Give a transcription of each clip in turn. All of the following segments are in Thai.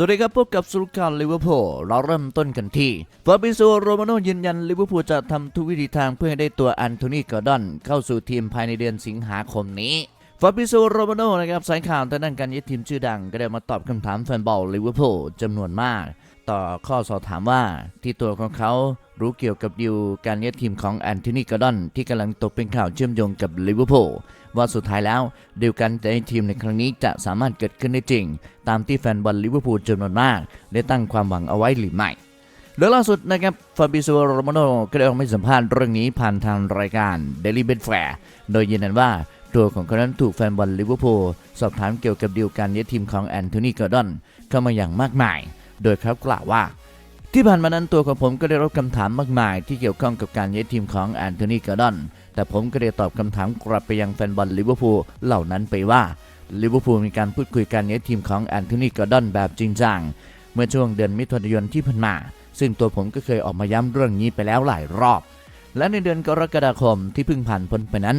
สวัสดีครับพบกับสุลการลิเวอร์พูลเราเริ่มต้นกันที่ฟาบิโซโรมาโนยืนยันลิเวอร์พูลจะทำทุกวิธีทางเพื่อให้ได้ตัวอันโทนีกอร์ดอนเข้าสู่ทีมภายในเดือนสิงหาคมนี้ฟาบิโซโรมาโนนะครับสายข่าวทางด้านการยึดทีมชื่อดัง ก็ได้มาตอบคำถามแฟนบอลลิเวอร์พูลจำนวนมาก ต่อข้อสอบถามว่าที่ตัวของเขารู้เกี่ยวกับดิวการยึดทีมของแอนโทนีกอร์ดอนที่กำลังตกเป็นข่าวเชื่อมโยงกับลิเวอร์พูลว่าสุดท้ายแล้วดีลกันในทีมในครั้งนี้จะสามารถเกิดขึ้นได้จริง ตามที่แฟนบอลลิเวอร์พูลจำนวนมาก ได้ตั้งความหวังเอาไว้หรือไม่โดยล่าสุดนะครับฟาบิโซโรมาโนก็ได้ออกมาสัมภาษณ์เรื่องนี้ผ่านทางรายการ Daily b e t f a i r โดยยืนยันว่าตัวของเขานั้นถูกแฟนบอลลิเวอร์พูลสอบถามเกี่ยวกับดีลการย้ายทีมของแอนโทนีกอร์ดอนเข้ามาอย่างมากมาย โดยเขากล่าวว่า ที่ผ่านมานั้นตัวของผมก็ได้รับคำถามมากมาย ที่เกี่ยวข้องกับการย้ายทีมของแอนโทนีกอร์ดอนแต่ผมก็ได้ตอบคำถามกลับไปยังแฟนบอลลิเวอร์พูลเหล่านั้นไปว่าลิเวอร์พูลมีการพูดคุยการย้ายทีมของแอนโทนีกอร์ดอนแบบจริงจังเมื่อช่วงเดือนมิถุนายนที่ผ่านมา ซึ่งตัวผมก็เคยออกมาย้ำเรื่องนี้ไปแล้วหลายรอบและในเดือนกรกฎาคมที่เพิ่งผ่านพ้นไปนั้น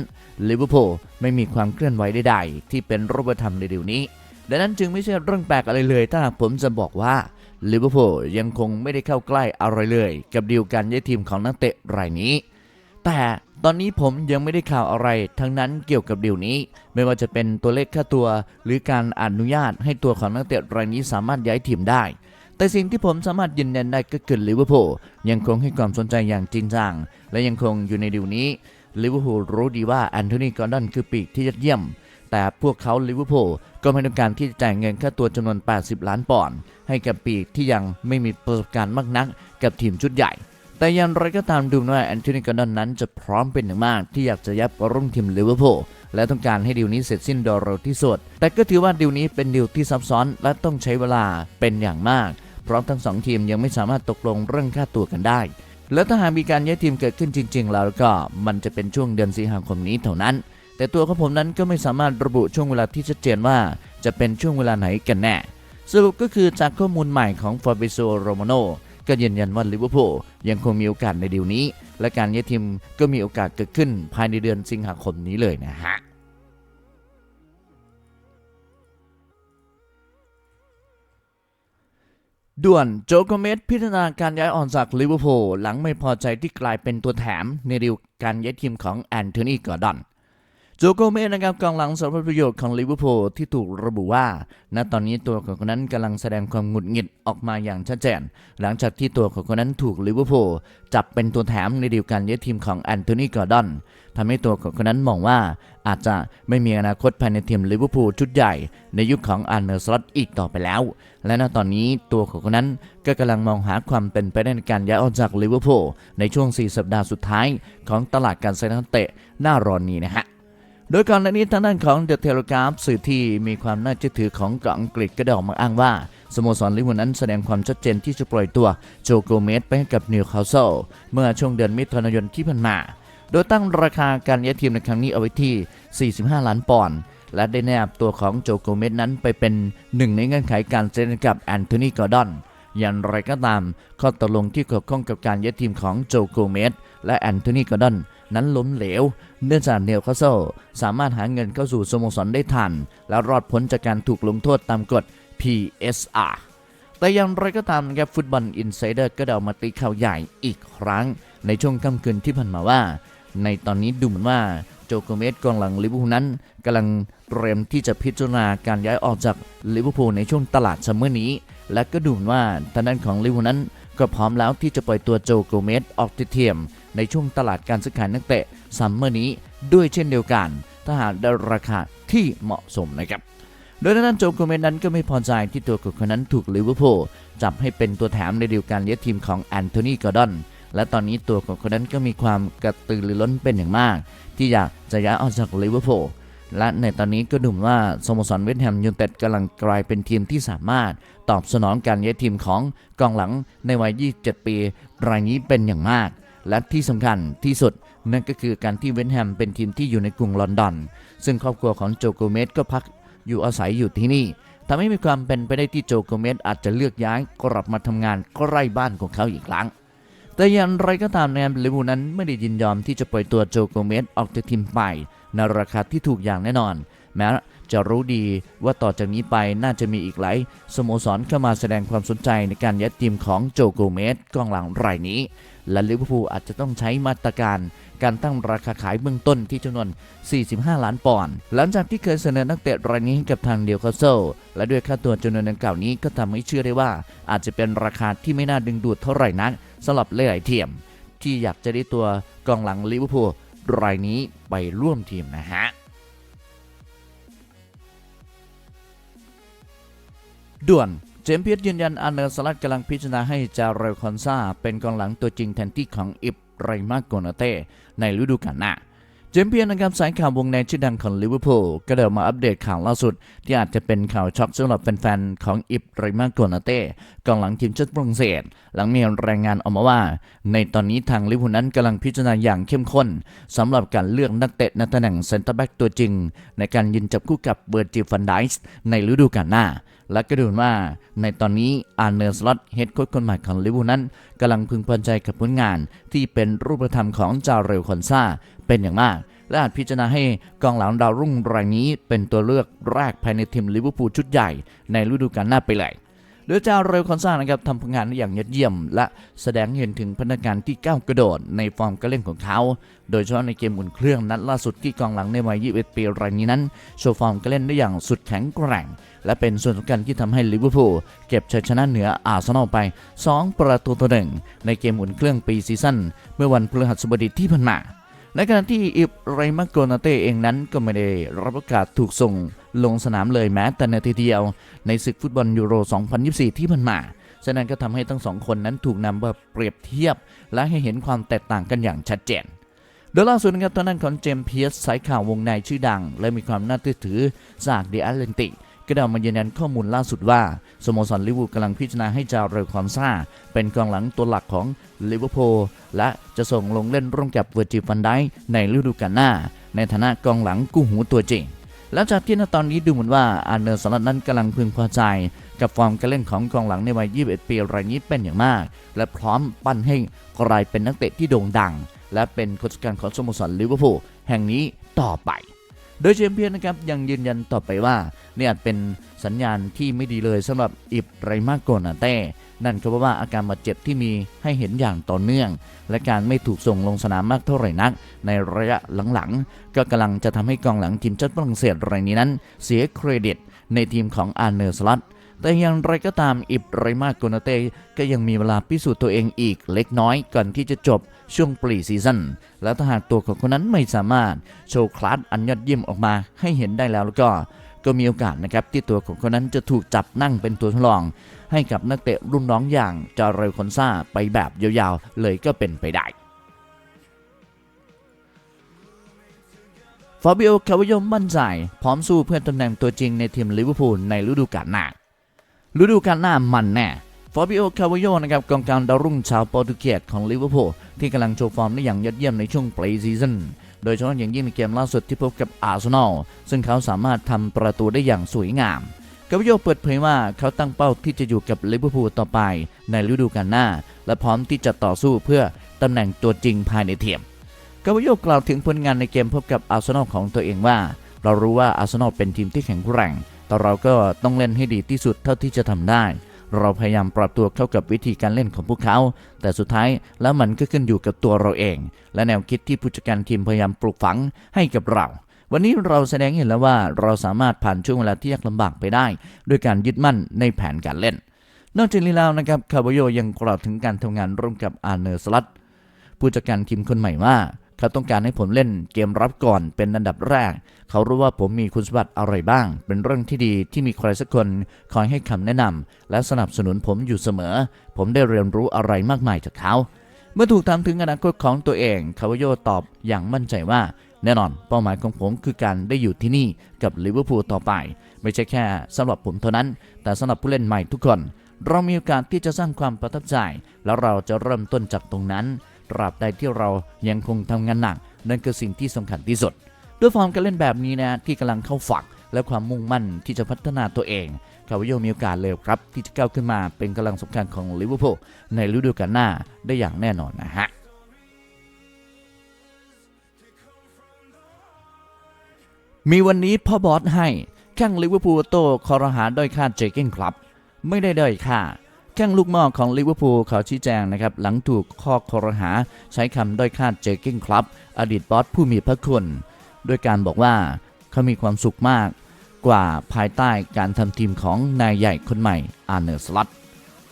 ลิเวอร์พูลไม่มีความเคลื่อนไหวใดๆที่เป็นรูปธรรมในเดี๋ยวนี้ ดังนั้นจึงไม่ใช่เรื่องแปลกอะไรเลยถ้าหากผมจะบอกว่า ลิเวอร์พูลยังคงไม่ได้เข้าใกล้อะไรเลย กับดีลการย้ายทีมของนักเตะรายนี้ แต่ตอนนี้ผมยังไม่ได้ข่าวอะไร ทั้งนั้นเกี่ยวกับดีลนี้ ไม่ว่าจะเป็นตัวเลขค่าตัว หรือการอนุญาตให้ตัวของนักเตะรายนี้สามารถย้ายทีมได้ แต่สิ่งที่ผมสามารถยืนยันได้ก็คือลิเวอร์พูลยังคงให้ความสนใจอย่างจริงจังและยังคงอยู่ในดีลนี้ลิเวอร์พูลรู้ดีว่าแอนโทนีกอร์ดอนคือปีกที่ยอดเยี่ยม แต่พวกเขาลิเวอร์พูลก็ไม่ต้องการที่จะจ่ายเงินค่าตัวจำนวน 80 ล้านปอนด์ให้กับปีกที่ยังไม่มีประสบการณ์มากนักกับทีมชุดใหญ่ แต่อยังไรก็ตามดูเหมือนว่าแอนโทนีกอร์ดอนนั้นจะพร้อมเป็นอย่างมากที่อยากจะยับรุ่งทีมลิเวอร์พูลและต้องการให้ดีลนี้เสร็จสิ้นโดยเร็วที่สุด แต่ก็ถือว่าดีลนี้เป็นดีลที่ซับซ้อนและต้องใช้เวลาเป็นอย่างมาก เพราะทั้งสองทีมยังไม่สามารถตกลงเรื่องค่าตัวกันได้ และถ้าหากมีการย้ายทีมเกิดขึ้นจริง ๆ แล้วก็มันจะเป็นช่วงเดือนสิงหาคมนี้เท่านั้น แต่ตัวของผมนั้นก็ไม่สามารถระบุช่วงเวลาที่ชัดเจนว่า จะเป็นช่วงเวลาไหนกันแน่ สรุปก็คือจากข้อมูลใหม่ของฟาบิโซโรมาโนก็ยืนยันว่าลิเวอร์พูลยังคงมีโอกาสในดีลนี้ และการย้ายทีมก็มีโอกาสเกิดขึ้นภายในเดือนสิงหาคมนี้เลยนะฮะด่วนโจโกเมสพิจารณาการย้ายออกจากลิเวอร์พูลหลังไม่พอใจที่กลายเป็นตัวแถมในดีลการย้ายทีมของแอนโทนีกอร์ดอน โจโกเมสนะครับกองหลังสำหรับประโยชน์ของลิเวอร์พูลที่ถูกระบุว่า ณ ตอนนี้ตัวของคนนั้นกำลังแสดงความหงุดหงิดออกมาอย่างชัดเจน หลังจากที่ตัวของคนนั้นถูกลิเวอร์พูลจับเป็นตัวแถมในเดีลการย้ายทีมของแอนโทนีกอร์ดอนทำให้ตัวของคนนั้นมองว่าอาจจะไม่มีอนาคตภายในทีมลิเวอร์พูลชุดใหญ่ ในยุคของอันเนอร์สลอตอีกต่อไปแล้ว และณตอนนี้ตัวของคนนั้นก็กำลังมองหาความเป็นไปได้ในการย้ายออกจากลิเวอร์พูลในช่วง 4 สัปดาห์สุดท้ายของตลาดการซื้อนักเตะหน้าร้อนนี้นะฮะ โดยก่อนหน้านี้ทางด้านของเดอะเทเลกราฟสื่อที่มีความน่าเชื่อถือของเกาะอังกฤษก็ได้ออกมาอ้างว่าสโมสรลิเวอร์พูลนั้นแสดงความชัดเจนที่จะปล่อยตัวโจโกเมสไปให้กับนิวคาสเซิลเมื่อช่วงเดือนมิถุนายนที่ผ่านมา โดยตั้งราคาการย้ายทีมในครั้งนี้เอาไว้ที่ 45 ล้านปอนด์และได้แนบตัวของโจโกเมสนั้นไปเป็นหนึ่งในเงื่อนไขการเซ็นกับแอนโทนีกอร์ดอน อย่างไรก็ตาม ข้อตกลงที่เกี่ยวข้องกับการย้ายทีมของโจโกเมสและแอนโทนีกอร์ดอนนั้นล้มเหลว เนื่องจากเนลคาสเซลสามารถหาเงินเข้าสู่สโมสรได้ทัน และรอดพ้นจากการถูกลงโทษตามกฎ PSR แต่อย่างไรก็ตามนะครับฟุตบอลอินไซเดอร์ก็ได้ออกมาตีข่าวใหญ่อีกครั้ง ในช่วงค่ำคืนที่ผ่านมาว่า ในตอนนี้ดูเหมือนว่าโจโกเมสกองหลังลิเวอร์พูลนั้นกำลัง เตรียมที่จะพิจารณาการย้ายออกจากลิเวอร์พูลในช่วงตลาดซัมเมอร์นี้ และก็ดูนว่าทางด้านของลิเวอร์พูลนั้นก็พร้อมแล้วที่จะปล่อยตัวโจโกเมสออกจากทียม ในช่วงตลาดการซื้อขายนักเตะซัมเมอร์นี้ด้วยเช่นเดียวกัน ถ้าหากได้ราคาที่เหมาะสมนะครับ โดยทางด้านโจโกเมสนั้นก็ไม่พอใจที่ตัวของคนนั้นถูกลิเวอร์พูลจับให้เป็นตัวแถมในเดีลการเลี้ยงทีมของแอนโทนีกอร์ดอนและตอนนี้ตัวของคนนั้นก็มีความกระตือรือร้นเป็นอย่างมาก ที่อยากจะย้ายออกจากลิเวอร์พูล และในตอนนี้ก็ดูเหมือนว่าสโมสรเวสต์แฮมยูไนเต็ดกำลังกลายเป็นทีมที่สามารถตอบสนองการย้ายทีมของกองหลังในวัย 27 ปี รายนี้เป็นอย่างมาก และที่สำคัญที่สุดนั่นก็คือการที่เวสต์แฮมเป็นทีมที่อยู่ในกรุงลอนดอน ซึ่งครอบครัวของโจโกเมสก็พักอยู่อาศัยอยู่ที่นี่ทำให้มีความเป็นไปได้ที่โจโกเมสอาจจะเลือกย้ายกลับมาทำงานใกล้บ้านของเขาอีกครั้ง แต่อย่างไรก็ตามนะครับลิเวอร์พูนั้นไม่ได้ยินยอมที่จะปล่อยตัวโจโกเมสออกจากทีมไปในราคาที่ถูกอย่างแน่นอน แม้จะรู้ดีว่าต่อจากนี้ไปน่าจะมีอีกหลายสโมสรเข้ามาแสดงความสนใจในการยัดทีมของโจโกเมสกองหลังรายนี้ และลิเวอร์พูลอาจจะต้องใช้มาตรการการตั้งราคาขายเบื้องต้นที่จำนวน 45 ล้านปอนด์ หลังจากที่เคยเสนอนักเตะรายนี้ให้กับทางเดียวคาสเซิลและด้วยค่าตัวจำนวนดังกล่าวนี้ก็ทำให้เชื่อได้ว่า อาจจะเป็นราคาที่ไม่น่าดึงดูดเท่าไหร่นัก สำหรับหลายๆทีมที่อยากจะได้ตัวกองหลังลิเวอร์พูลรายนี้ไปร่วมทีมนะฮะด่วนเจมส์เพียรยืนยันอันเนอร์สลัดกำลังพิจารณาให้จาเรลคอนซาเป็นกองหลังตัวจริงแทนที่ของอิบไรมาโกนาเต้ในฤดูกาลหน้า เจมเพียรนะครับสายข่าววงในชื่อดังของลิเวอร์พูลก็เดินมาอัปเดตข่าวล่าสุด ที่อาจจะเป็นข่าวช็อกสำหรับแฟนๆ ของอิบไรมาโกนาเต้กองหลังทีมชาติฝรั่งเศส หลังมีรายงานออกมาว่า ในตอนนี้ทางลิเวอร์พูลนั้นกำลังพิจารณาอย่างเข้มข้นสำหรับการเลือกนักเตะในตำแหน่งเซนเตอร์แบ็กตัวจริง ในการยืนจับคู่กับเบอร์จิฟันไดส์ในฤดูกาลหน้าและก็ดูว่าในตอนนี้อาร์เนอร์สล็อตเฮดโค้ชคนใหม่ของลิเวอร์พูลนั้นกำลังพึงพอใจกับผลงานที่เป็นรูปธรรมของจาเรลคอนซา เป็นอย่างมาก และอาจพิจารณาให้กองหลังดาวรุ่งรายนี้เป็นตัวเลือกแรกภายในทีมลิเวอร์พูลชุดใหญ่ในฤดูกาลหน้าไปเลยโดยเจ้าเรลคอนซ่านะครับทำผลงานได้อย่างยอดเยี่ยม และแสดงเห็นถึงพนักงานที่ก้าวกระโดดในฟอร์มการเล่นของเขา โดยเฉพาะในเกมอุ่นเครื่องนัดล่าสุดที่กองหลังในวัย 21 ปีรายนี้นั้น โชว์ฟอร์มการเล่นได้อย่างสุดแข็งแกร่ง และเป็นส่วนสำคัญที่ทำให้ลิเวอร์พูลเก็บชัยชนะเหนืออาร์เซนอลไป 2 ประตูต่อหนึ่งในเกมอุ่นเครื่องปีซีซั่นเมื่อวันพฤหัสบดีที่ผ่านมา ในขณะที่อิบไรมาโกนาเต้เองนั้นก็ไม่ได้รับโอกาสถูกส่งลงสนามเลยแม้แต่นาทีเดียว ในศึกฟุตบอลยูโร 2024 ที่ผ่านมา ฉะนั้นก็ทำให้ทั้งสองคนนั้นถูกนำมาเปรียบเทียบ และให้เห็นความแตกต่างกันอย่างชัดเจน โดยล่าสุดนะครับตอนนั้นของเจมเพียสสายข่าววงในชื่อดัง และมีความน่าเชื่อถือจากเดอะแลนติก ก็ได้ออกมายืนยันข้อมูลล่าสุดว่าสโมสรลิเวอร์พูลกำลังพิจารณาให้จาเรลคอนซาเป็นกองหลังตัวหลักของลิเวอร์พูลและจะส่งลงเล่นร่วมกับเวอร์จิฟันไดในฤดูกาลหน้า ในฐานะกองหลังกู้หูตัวจริงและจากที่ณตอนนี้ดูเหมือนว่าอาร์เนอร์สลัดนั้นกำลังพึงพอใจ กับฟอร์มการเล่นของกองหลังในวัย 21 ปีรายนี้เป็นอย่างมาก และพร้อมปั้นให้กลายเป็นนักเตะที่โด่งดัง และเป็นโคชการของสโมสรลิเวอร์พูลแห่งนี้ต่อไป โดยเชมเปี้ยนนะครับยังยืนยันต่อไปว่า นี่อาจเป็นสัญญาณที่ไม่ดีเลยสำหรับอิบไรมาโกนาเต้นั่นก็เพราะว่าอาการบาดเจ็บที่มีให้เห็นอย่างต่อเนื่อง และการไม่ถูกส่งลงสนามมากเท่าไหร่นัก ในระยะหลังๆ ก็กำลังจะทำให้กองหลังทีมชาติฝรั่งเศสรายนี้นั้น เสียเครดิตในทีมของอาร์เนอร์สลัดแต่อย่างไรก็ตามอิบไรมาโกนาเต้ก็ยังมีเวลาพิสูจน์ตัวเองอีกเล็กน้อยก่อนที่จะจบช่วงปรีซีซั่นและถ้าหากตัวของคนนั้นไม่สามารถโชว์คลาสอันยอดเยี่ยมออกมาให้เห็นได้แล้วแล้วก็ ก็มีโอกาสนะครับที่ตัวของคนนั้นจะถูกจับนั่งเป็นตัวทดลอง ให้กับนักเตะรุ่นน้องอย่างจาเรลคอนซาไปแบบยาวๆ เลยก็เป็นไปได้ฟาบิโอคาวโยมมั่นใจพร้อมสู้เพื่อตำแหน่งตัวจริงในทีมลิเวอร์พูลในฤดูกาลหน้าฤดูกาลหน้ามันแน่ฟาบิโอคาวโยนะครับกองกลางดาวรุ่งชาวโปรตุเกสของลิเวอร์พูลที่กำลังโชว์ฟอร์มได้อย่างยอดเยี่ยมในช่วงปรีซีซั่น โดยเฉพาะอย่างยิ่งในเกมล่าสุดที่พบกับอาร์เซนอลซึ่งเขาสามารถทำประตูได้อย่างสวยงามกาวิโยเปิดเผยว่าเขาตั้งเป้าที่จะอยู่กับลิเวอร์พูลต่อไปในฤดูกาลหน้า และพร้อมที่จะต่อสู้เพื่อตำแหน่งตัวจริงภายในทีมกาวิโยกล่าวถึงผลงานในเกมพบกับอาร์เซนอลของตัวเองว่า เรารู้ว่าอาร์เซนอลเป็นทีมที่แข็งแกร่ง แต่เราก็ต้องเล่นให้ดีที่สุดเท่าที่จะทำได้ เราพยายามปรับตัวเข้ากับวิธีการเล่นของพวกเขา แต่สุดท้ายแล้วมันก็ขึ้นอยู่กับตัวเราเอง และแนวคิดที่ผู้จัดการทีมพยายามปลูกฝังให้กับเราวันนี้เราแสดงเห็นแล้วว่าเราสามารถผ่านช่วงเวลาที่ยากลำบากไปได้ ด้วยการยึดมั่นในแผนการเล่น นอกจากนี้แล้วนะครับคาร์บโยยังกล่าวถึงการทำงานร่วมกับอาร์เนอร์สลัดผู้จัดการทีมคนใหม่ว่า เขาต้องการให้ผมเล่นเกมรับก่อนเป็นอันดับแรก เขารู้ว่าผมมีคุณสมบัติอะไรบ้าง เป็นเรื่องที่ดีที่มีใครสักคนคอยให้คำแนะนำและสนับสนุนผมอยู่เสมอ ผมได้เรียนรู้อะไรมากมายจากเขา เมื่อถูกถามถึงอนาคตของตัวเองคาวโยตอบอย่างมั่นใจว่าแน่นอนเป้าหมายของผมคือการได้อยู่ที่นี่กับลิเวอร์พูลต่อไป ไม่ใช่แค่สำหรับผมเท่านั้น แต่สำหรับผู้เล่นใหม่ทุกคน เรามีโอกาสที่จะสร้างความประทับใจ แล้วเราจะเริ่มต้นจากตรงนั้น ตราบใดที่เรายังคงทำงานหนัก นั่นคือสิ่งที่สำคัญที่สุด ด้วยฟอร์มการเล่นแบบนี้นะที่กำลังเข้าฝัก และความมุ่งมั่นที่จะพัฒนาตัวเองคาวาโยมีโอกาสเลยครับ ที่จะก้าวขึ้นมาเป็นกำลังสำคัญของลิเวอร์พูลในฤดูกาลหน้าได้อย่างแน่นอนนะฮะมีวันนี้พ่อบอสให้แข้งลิเวอร์พูลโต้คอรหาด้อยค่าเจเก้นครับ ไม่ได้ด้อยค่า แข้งลูกมอของลิเวอร์พูลเขาชี้แจงนะครับ หลังถูกข้อคอรหาใช้คำด้อยค่าเจเก้นครับ อดีตบอสผู้มีพระคุณด้วยการบอกว่าเขามีความสุขมาก กว่าภายใต้การทำทีมของนายใหญ่คนใหม่อาร์เนอร์สลัต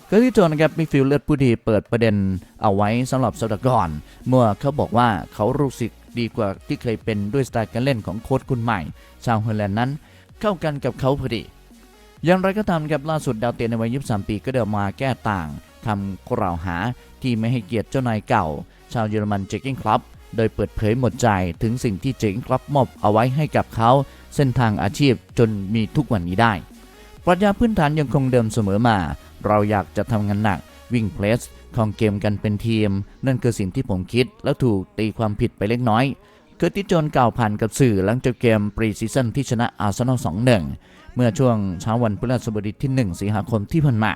ก็ที่โจนะครับมีฟิลเลือดผู้ดีเปิดประเด็นเอาไว้สำหรับสัปดก่อนเมื่อเขาบอกว่าเขารู้สึกดีกว่าที่เคยเป็นด้วยสไตล์การเล่นของโค้ชคนใหม่ ชาวฮอลแลนด์นั้น เข้ากันกับเขาพอดี อย่างไรก็ตามครับล่าสุดดาวเตียนในวัย 23 ปีก็เดินมาแก้ต่างคำกล่าวหาที่ไม่ให้เกียรติเจ้านายเก่า ชาวเยอรมันเจคกิ้งคลับโดยเปิดเผยหมดใจถึงสิ่งที่เจคกิ้งคลับมอบเอาไว้ให้กับเขา เส้นทางอาชีพจนมีทุกวันนี้ได้ ปรัชญาพื้นฐานยังคงเดิมเสมอมา เราอยากจะทำงานหนักวิ่งเพลสของเกมกันเป็นทีม นั่นคือสิ่งที่ผมคิดแล้วถูกตีความผิดไปเล็กน้อยเคิร์ติสโจนกล่าวผ่านกับสื่อหลังจากเกมปรีซีซั่นที่ชนะอาร์เซนอล2-1 เมื่อช่วงเช้าวันพฤหัสบดีที่ 1 สิงหาคมที่ผ่านมา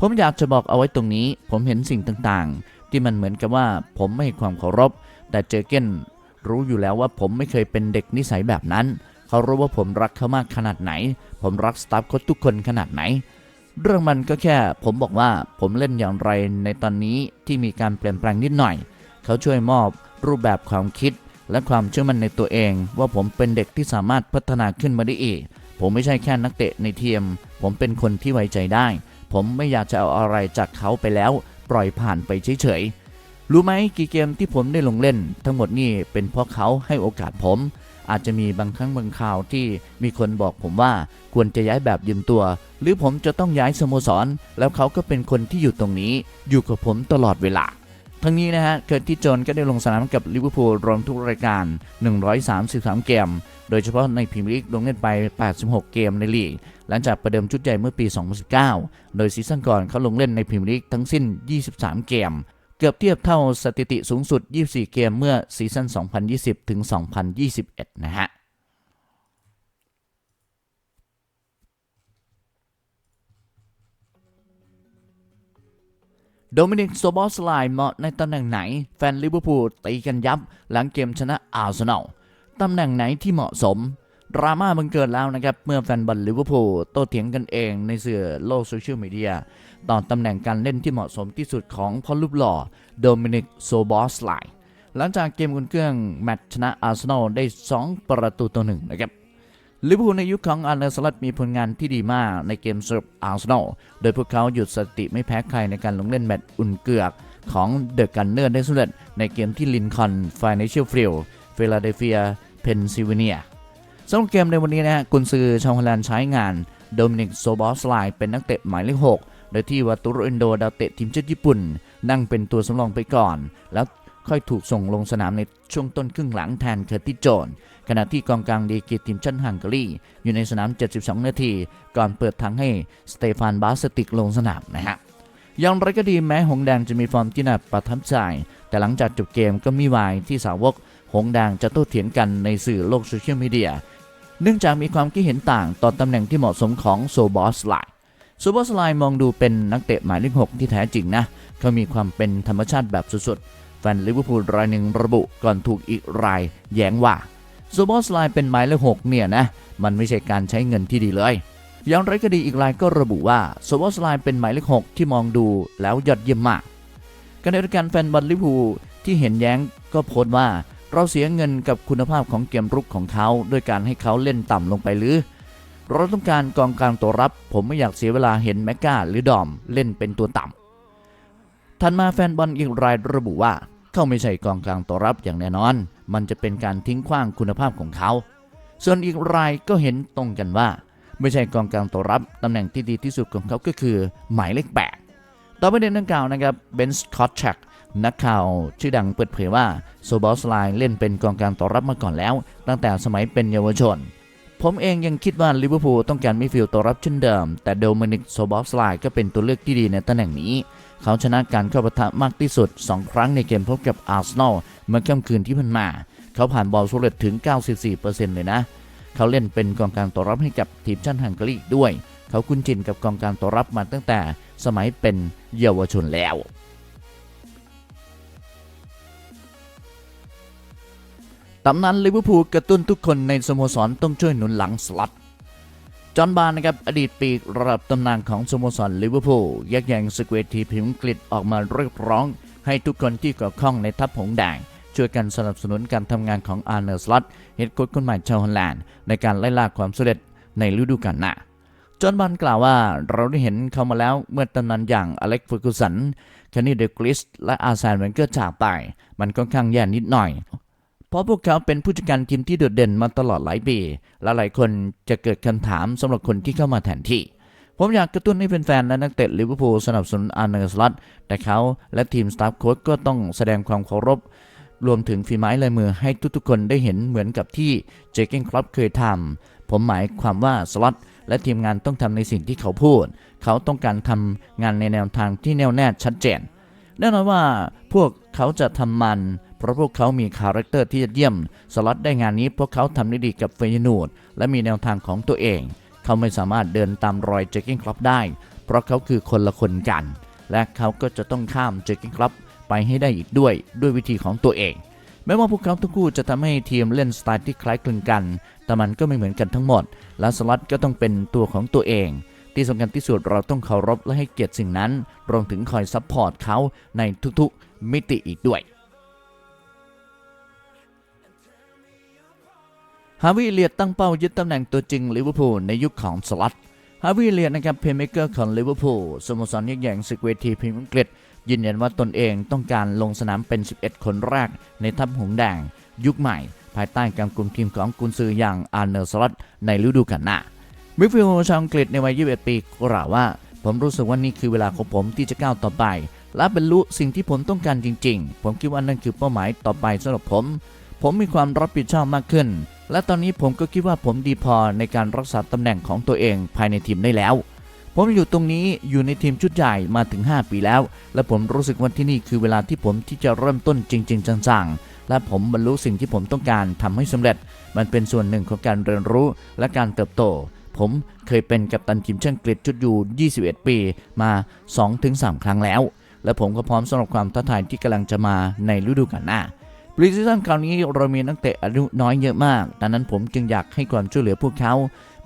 ผมอยากจะบอกเอาไว้ตรงนี้ ผมเห็นสิ่งต่างๆ ที่มันเหมือนกับว่าผมไม่ให้ความเคารพ แต่เจอเก้นรู้อยู่แล้วว่าผมไม่เคยเป็นเด็กนิสัยแบบนั้น เขารู้ว่าผมรักเขามากขนาดไหน ผมรักสตาฟโค้ชทุกคนขนาดไหน เรื่องมันก็แค่ผมบอกว่าผมเล่นอย่างไรในตอนนี้ที่มีการเปลี่ยนแปลงนิดหน่อย เขาช่วยมอบรูปแบบความคิดและความเชื่อมั่นในตัวเอง ว่าผมเป็นเด็กที่สามารถพัฒนาขึ้นมาได้อีก ผมไม่ใช่แค่นักเตะในทีม ผมเป็นคนที่ไว้ใจได้ ผมไม่อยากจะเอาอะไรจากเขาไปแล้ว ปล่อยผ่านไปเฉยๆ รู้ไหมกี่เกมที่ผมได้ลงเล่น ทั้งหมดนี่เป็นเพราะเขาให้โอกาสผม อาจจะมีบางครั้งบางคราวที่มีคนบอกผมว่าควรจะย้ายแบบยืมตัว หรือผมจะต้องย้ายสโมสร แล้วเขาก็เป็นคนที่อยู่ตรงนี้ อยู่กับผมตลอดเวลา ทั้งนี้นะฮะ เกิดที่โจนก็ได้ลงสนามกับลิเวอร์พูลรวมทุกรายการ 133 เกม โดยเฉพาะในพรีเมียร์ลีกลงเล่นไป 86 เกมในลีก หลังจากประเดิมชุดใหญ่เมื่อปี 2019 โดยซีซั่นก่อนเขาลงเล่นในพรีเมียร์ลีกทั้งสิ้น 23 เกม เกือบเทียบเท่าสถิติสูงสุด 24 เกมเมื่อซีซั่น 2020 ถึง 2021 นะฮะ โดมินิกโซบอสไลน์เหมาะในตำแหน่งไหน แฟนลิเวอร์พูลตีกันยับ หลังเกมชนะอาร์เซนอลตำแหน่งไหนที่เหมาะสมดราม่ามันเกิดแล้วนะครับ เมื่อแฟนบอลลิเวอร์พูลโต้เถียงกันเองในสื่อโลกโซเชียลมีเดียตอนตำแหน่งการเล่นที่เหมาะสมที่สุดของพ่อรูปหล่อโดมินิกโซบอสไลน์หลังจากเกมกุนเกื้องแมตช์ชนะอาร์เซนอลได้ 2 ประตูต่อหนึ่งนะครับ ลิเวอร์พูลในยุคของอาร์เนสลัตมีผลงานที่ดีมากในเกมเซิร์ฟอาร์เซนอล โดยพวกเขาหยุดสติไม่แพ้ใครในการลงเล่นแมตช์อุ่นเกือกของเดอะกันเนอร์ได้สำเร็จในเกมที่ลินคอนฟินแลนเชียลฟิลด์ฟิลาเดลเฟีย เพนซิลเวเนียสำหรับเกมในวันนี้นะฮะกุนซือชาวฮอลแลนด์ใช้งานโดมินิกโซบอสไลเป็นนักเตะหมายเลข6โดยที่วาตุโรเอนโดดาวเตะทีมชาติญี่ปุ่น นั่งเป็นตัวสำรองไปก่อน แล้ว ค่อยถูกส่งลงสนามในช่วงต้นครึ่งหลังแทนเคอร์ติสโจนขณะที่กองกลางดีกรีทีมชาติฮังการีอยู่ในสนาม 72 นาที ก่อนเปิดทางให้สเตฟานบาสติกลงสนามนะฮะอย่างไรก็ดีแม้หงแดงจะมีฟอร์มที่น่าประทับใจ แต่หลังจากจบเกมก็มีวายที่สาวกหงแดงจะโต้เถียงกันในสื่อโลกโซเชียลมีเดียเนื่องจากมีความคิดเห็นต่างต่อตำแหน่งที่เหมาะสมของโซบอสไลน์โซบอสไลมองดูเป็นนักเตะหมายเลขหกที่แท้จริงนะ เขามีความเป็นธรรมชาติแบบสุดๆ ฟนลิเวอร์พูลรายหนึ่งระบุก่อนถูกอีกรายแย้งว่าโซบอสไลน์เป็นหมายเลขหกเนี่ยนะ มันไม่ใช่การใช้เงินที่ดีเลยอย่างไรก็ดีอีกรายก็ระบุว่าโซบอสไลน์เป็นหมายเลขหกที่มองดูแล้วยอดเยี่ยมมากขณะเดียวกันแฟนบอลลิเวอร์พูลที่เห็นแย้งก็โพสต์ว่าเราเสียเงินกับคุณภาพของเกมรุกของเขาด้วยการให้เขาเล่นต่ำลงไปหรือเราต้องการกองกลางตัวรับ ผมไม่อยากเสียเวลาเห็นแมกกาหรือดอมเล่นเป็นตัวต่ำทันมาแฟนบอลอีกรายระบุว่า เขาไม่ใช่กองกลางตัวรับอย่างแน่นอน มันจะเป็นการทิ้งขว้างคุณภาพของเขา ส่วนอีกรายก็เห็นตรงกันว่า ไม่ใช่กองกลางตัวรับตำแหน่งที่ดีที่สุดของเขาก็คือหมายเลขแปดต่อประเด็นดังกล่าวนะครับเบนส์คอตแชกนักข่าวชื่อดังเปิดเผยว่าโซบอสไลน์เล่นเป็นกองกลางตัวรับมาก่อนแล้ว ตั้งแต่สมัยเป็นเยาวชน ผมเองยังคิดว่าลิเวอร์พูลต้องการมิฟิลด์ตัวรับเช่นเดิม แต่โดมินิกโซบอสไลน์ก็เป็นตัวเลือกที่ดีในตำแหน่งนี้ เขาชนะการเข้าปะทะมากที่สุด 2 ครั้งในเกมพบกับอาร์เซนอลเมื่อค่ำคืนที่ผ่านมา เขาผ่านบอลสำเร็จถึง 94%เลยนะ เขาเล่นเป็นกองกลางตัวรับให้กับทีมชาติฮังการีด้วย เขาคุ้นชินกับกองกลางตัวรับมาตั้งแต่สมัยเป็นเยาวชนแล้วตำนานลิเวอร์พูลกระตุ้นทุกคนในสโมสรต้องช่วยหนุนหลังสล็อต จอห์นบาร์นะครับอดีตปีกระดับตำนานของสโมสรลิเวอร์พูลยักแยงสเกวตทีมพิมพ์อังกฤษออกมาเรียกร้อง ให้ทุกคนที่เกี่ยวข้องในทัพหงแดงช่วยกันสนับสนุนการทำงานของอาร์เนอร์สล็อตเฮดโค้ชคนใหม่ชาวฮอลแลนด์ในการไล่ล่าความสำเร็จในฤดูกาลหน้าจอห์นบันกล่าวว่าเราได้เห็นเขามาแล้วเมื่อตำนานอย่างอเล็กฟูกูสันแคนนี่เดกริสและอาร์แซนเวนเกอร์จากไป มันค่อนข้างแย่นิดหน่อย เพราะพวกเขาเป็นผู้จัดการทีมที่โดดเด่นมาตลอดหลายปี และหลายคนจะเกิดคำถามสำหรับคนที่เข้ามาแทนที่ ผมอยากกระตุ้นให้แฟนๆและนักเตะลิเวอร์พูลสนับสนุนอาร์เนอร์สล็อตแต่เขาและทีมสตาฟโค้ชก็ต้องแสดงความเคารพ รวมถึงฝีไม้ลายมือให้ทุกๆคนได้เห็นเหมือนกับที่เจเกนครอปเคยทำผมหมายความว่าสล็อตและทีมงานต้องทำในสิ่งที่เขาพูด เขาต้องการทำงานในแนวทางที่แน่วแน่ชัดเจนแน่นอนว่าพวกเขาจะทำมัน ราะพวกเขามีคาแรคเตอร์ที่ยอดเยี่ยม สล็อตได้งานนี้พวกเขาทำได้ดีกับเฟยนูดและมีแนวทางของตัวเอง เขาไม่สามารถเดินตามรอยเจเกนครอปได้ เพราะเขาคือคนละคนกัน และเขาก็จะต้องข้ามเจเกนครอปไปให้ได้อีกด้วยด้วยวิธีของตัวเองแม้ว่าพวกเขาทุกคู่จะทำให้ทีมเล่นสไตล์ที่คล้ายคลึงกัน แต่มันก็ไม่เหมือนกันทั้งหมด และสล็อตก็ต้องเป็นตัวของตัวเอง ที่สำคัญที่สุดเราต้องเคารพและให้เกียรติสิ่งนั้น รวมถึงคอยซัพพอร์ตเขาในทุกๆ มิติอีกด้วย ฮาวิเลียดตั้งเป้ายึดตำแหน่งตัวจริงลิเวอร์พูลในยุคของสล็อตฮาวิเลียดนะครับเพย์เมเกอร์ของลิเวอร์พูลสโมสรยักษ์ใหญ่ศึกเวทีพรีเมียร์อังกฤษยืนยันว่าตนเองต้องการลงสนามเป็น 11 คนแรกในทัพหงแดง ยุคใหม่ ภายใต้การคุมทีมของกุนซืออย่างอาร์เนอร์สล็อตในฤดูกาลหน้ามิดฟิลด์ชาวอังกฤษในวัย 21 ปีกล่าวว่า ผมรู้สึกว่านี่คือเวลาของผมที่จะก้าวต่อไป และบรรลุสิ่งที่ผมต้องการจริง ๆ ผมคิดว่านั่นคือเป้าหมายต่อไปสำหรับผม ผมมีความรับผิดชอบมากขึ้น และตอนนี้ผมก็คิดว่าผมดีพอในการรักษาตำแหน่งของตัวเองภายในทีมได้แล้ว ผมอยู่ตรงนี้อยู่ในทีมชุดใหญ่มาถึง 5 ปีแล้ว และผมรู้สึกว่าที่นี่คือเวลาที่ผมที่จะเริ่มต้นจริง ๆ จังๆ และผมบรรลุสิ่งที่ผมต้องการทำให้สำเร็จ มันเป็นส่วนหนึ่งของการเรียนรู้และการเติบโตผมเคยเป็นกัปตันทีมชาติอังกฤษชุดอยู่21 ปีมา 2-3 ครั้งแล้ว และผมก็พร้อมสำหรับความท้าทายที่กำลังจะมาในฤดูกาลหน้า ปรีซีซั่นคราวนี้เรามีนักเตะอายุน้อยเยอะมาก ดังนั้นผมจึงอยากให้ความช่วยเหลือพวกเขา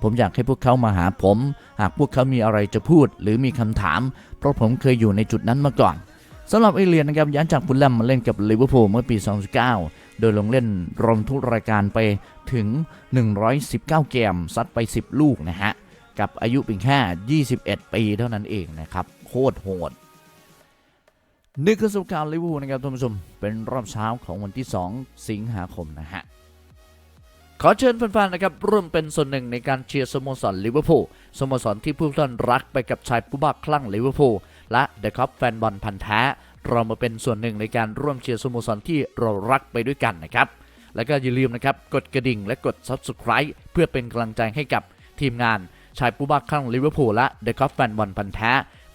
ผมอยากให้พวกเขามาหาผม หากพวกเขามีอะไรจะพูดหรือมีคำถาม เพราะผมเคยอยู่ในจุดนั้นมาก่อนสำหรับเอเลียนนะครับย้ายจากฟุลแลมมาเล่นกับลิเวอร์พูลเมื่อปี 2019 โดยลงเล่นรวมทุกรายการไปถึง 119 เกม ซัดไป 10 ลูกนะฮะ กับอายุเพียงแค่ 21 ปีเท่านั้นเองนะครับ โคตรโหด นี่คือสุการลิเวอร์พูลนะครับท่านผู้ชม เป็นรอบเช้าของวันที่ 2 สิงหาคมนะฮะ ขอเชิญแฟนๆนะครับร่วมเป็นส่วนหนึ่งในการเชียร์สโมสรลิเวอร์พูลสโมสรที่ผู้ท่านรักไปกับชายผู้บ้าคลั่งลิเวอร์พูลและเดอะคัพแฟนบอลพันธ์แท้เรามาเป็นส่วนหนึ่งในการร่วมเชียร์สโมสรที่เรารักไปด้วยกันนะครับ แล้วก็อย่าลืมนะครับกดกระดิ่งและกด Subscribe เพื่อเป็นกำลังใจให้กับทีมงานชายผู้บ้าคลั่งลิเวอร์พูลและเดอะคัพแฟนบอลพันธ์แท้